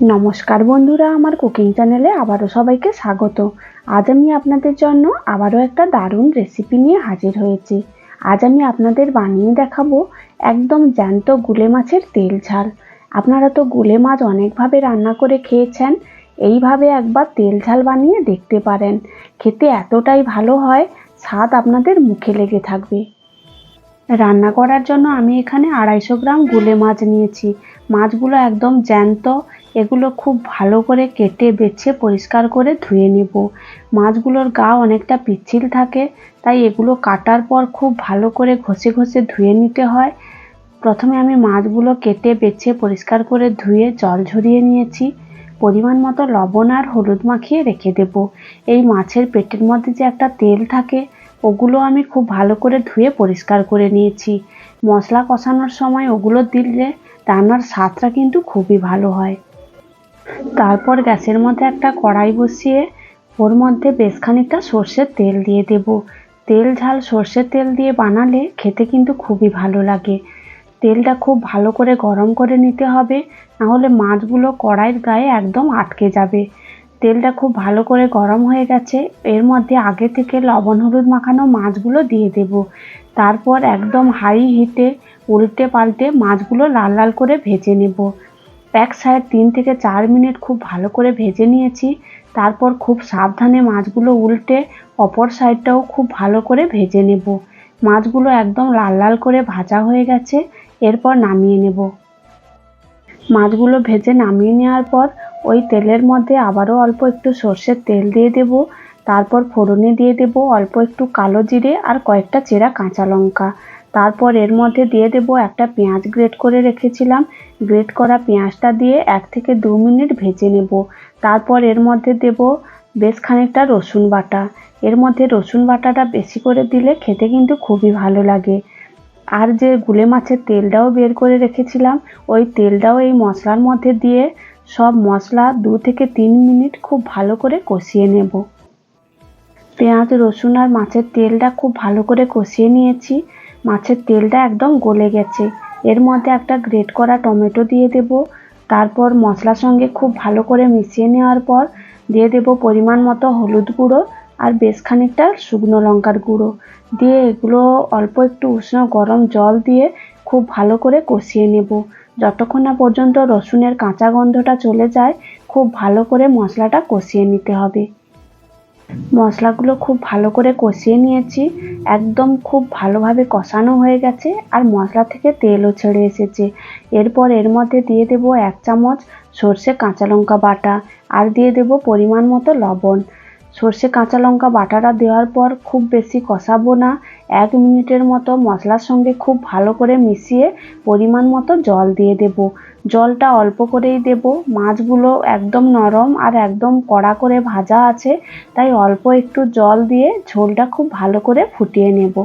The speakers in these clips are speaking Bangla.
নমস্কার বন্ধুরা, আমার কুকিং চ্যানেলে আবারও সবাইকে স্বাগত। আজ আমি আপনাদের জন্য আবারও একটা দারুণ রেসিপি নিয়ে হাজির হয়েছি। আজ আমি আপনাদের বানিয়ে দেখাবো একদম জ্যান্ত গুলে মাছের তেল ঝাল। আপনারা তো গুলে মাছ অনেকভাবে রান্না করে খেয়েছেন, এইভাবে একবার তেল ঝাল বানিয়ে দেখতে পারেন। খেতে এতটাই ভালো হয়, স্বাদ আপনাদের মুখে লেগে থাকবে। রান্না করার জন্য আমি এখানে আড়াইশো গ্রাম গুলে মাছ নিয়েছি। মাছগুলো একদম জ্যান্ত এগুলো খুব ভালো করে কেটে, বেছে, পরিষ্কার করে ধুয়ে নেব। মাছগুলোর গা অনেকটা পিচ্ছিল থাকে, তাই এগুলো কাটার পর খুব ভালো করে ঘষে ঘষে ধুয়ে নিতে হয়। প্রথমে আমি মাছগুলো কেটে, বেছে, পরিষ্কার করে ধুয়ে জল ঝরিয়ে নিয়েছি। পরিমাণ মতো লবণ আর হলুদ মাখিয়ে রেখে দেব। এই মাছের পেটের মধ্যে যে একটা তেল থাকে, ওগুলো আমি খুব ভালো করে ধুয়ে পরিষ্কার করে নিয়েছি। মশলা কষানোর সময় ওগুলো দিলে রান্নার স্বাদটা কিন্তু খুবই ভালো হয়। তারপর গ্যাসের মধ্যে একটা কড়াই বসিয়ে ওর মধ্যে বেশ খানিকটা সর্ষের তেল দিয়ে দেব। তেল ঝাল সর্ষের তেল দিয়ে বানালে খেতে কিন্তু খুবই ভালো লাগে। তেলটা খুব ভালো করে গরম করে নিতে হবে, নাহলে মাছগুলো কড়াইয়ের গায়ে একদম আটকে যাবে। তেলটা খুব ভালো করে গরম হয়ে গেছে, এর মধ্যে আগে থেকে লবণ, হলুদ মাখানো মাছগুলো দিয়ে দেব। তারপর একদম হাই হিটে উল্টে পাল্টে মাছগুলো লাল লাল করে ভেজে নেব। এক সাইড তিন থেকে চার মিনিট খুব ভালো করে ভেজে নিয়েছি। তারপর খুব সাবধানে মাছগুলো উল্টে অপর সাইডটাও খুব ভালো করে ভেজে নেব। মাছগুলো একদম লাল লাল করে ভাজা হয়ে গেছে, এরপর নামিয়ে নেব। মাছগুলো ভেজে নামিয়ে নেওয়ার পর ওই তেলের মধ্যে আবারও অল্প একটু সর্ষের তেল দিয়ে দেব। তারপর ফোড়নে দিয়ে দেব অল্প একটু কালো জিরে আর কয়েকটা চেরা কাঁচা লঙ্কা। তারপর এর মধ্যে দিয়ে দেব একটা পেঁয়াজ গ্রেট করে রেখেছিলাম। গ্রেট করা পেঁয়াজটা দিয়ে এক থেকে দু মিনিট ভেজে নেব। তারপর এর মধ্যে দেব বেশ খানিকটা রসুন বাটা। এর মধ্যে রসুন বাটাটা বেশি করে দিলে খেতে কিন্তু খুবই ভালো লাগে। আর যে গুলে মাছের তেলটাও বের করে রেখেছিলাম, ওই তেলটাও এই মশলার মধ্যে দিয়ে সব মশলা দু থেকে তিন মিনিট খুব ভালো করে কষিয়ে নেব। পেঁয়াজ, রসুন আর মাছের তেলটা খুব ভালো করে কষিয়ে নিয়েছি। মাছের তেলটা একদম গলে গেছে। এর মধ্যে একটা গ্রেট করা টমেটো দিয়ে দেব। তারপর মশলার সঙ্গে খুব ভালো করে মিশিয়ে নেওয়ার পর দিয়ে দেব পরিমাণ মতো হলুদ গুঁড়ো আর বেশ খানিকটা শুকনো লঙ্কার গুঁড়ো। দিয়ে এগুলো অল্প একটু উষ্ণ গরম জল দিয়ে খুব ভালো করে কষিয়ে নেব। যতক্ষণ না পর্যন্ত রসুনের কাঁচা গন্ধটা চলে যায়, খুব ভালো করে মশলাটা কষিয়ে নিতে হবে। মশলাগুলো খুব ভালো করে কষিয়ে নিয়েছি। একদম খুব ভালোভাবে কষানো হয়ে গেছে আর মশলা থেকে তেলও ছেড়ে এসেছে। এরপর এর মধ্যে দিয়ে দেব এক চামচ সর্ষে কাঁচা লঙ্কা বাটা আর দিয়ে দেব পরিমাণ মতো লবণ। সর্ষে কাঁচা লঙ্কা বাটাটা দেওয়ার পর খুব বেশি কষাবো না এক মিনিটের মতো মশলার সঙ্গে খুব ভালো করে মিশিয়ে পরিমাণ মতো জল দিয়ে দেব। জলটা অল্প করেই দেব। মাছগুলো একদম নরম আর একদম কড়া করে ভাজা আছে, তাই অল্প একটু জল দিয়ে ঝোলটা খুব ভালো করে ফুটিয়ে নেব।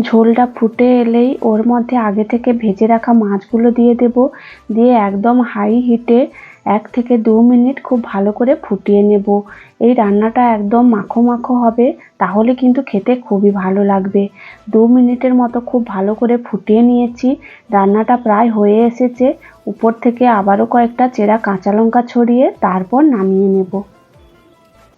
ঝোলটা ফুটে এলেই ওর মধ্যে আগে থেকে ভেজে রাখা মাছগুলো দিয়ে দেব। দিয়ে একদম হাই হিটে এক থেকে দু মিনিট খুব ভালো করে ফুটিয়ে নেব। এই রান্নাটা একদম মাখো মাখো হবে, তাহলে কিন্তু খেতে খুবই ভালো লাগবে। দু মিনিটের মতো খুব ভালো করে ফুটিয়ে নিয়েছি, রান্নাটা প্রায় হয়ে এসেছে। উপর থেকে আবারও কয়েকটা চেরা কাঁচা লঙ্কা ছড়িয়ে তারপর নামিয়ে নেব।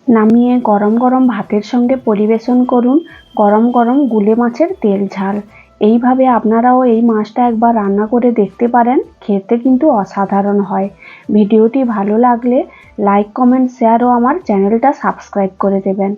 নামিয়ে গরম গরম ভাতের সঙ্গে পরিবেশন করুন, গরম গরম গুলে মাছের তেল ঝাল। এইভাবে আপনারাও এই মাছটা একবার রান্না করে দেখতে পারেন, খেতে কিন্তু অসাধারণ হয়। ভিডিওটি ভালো লাগলে লাইক কমেন্ট শেয়ার ও আমার চ্যানেলটা সাবস্ক্রাইব করে দেবেন।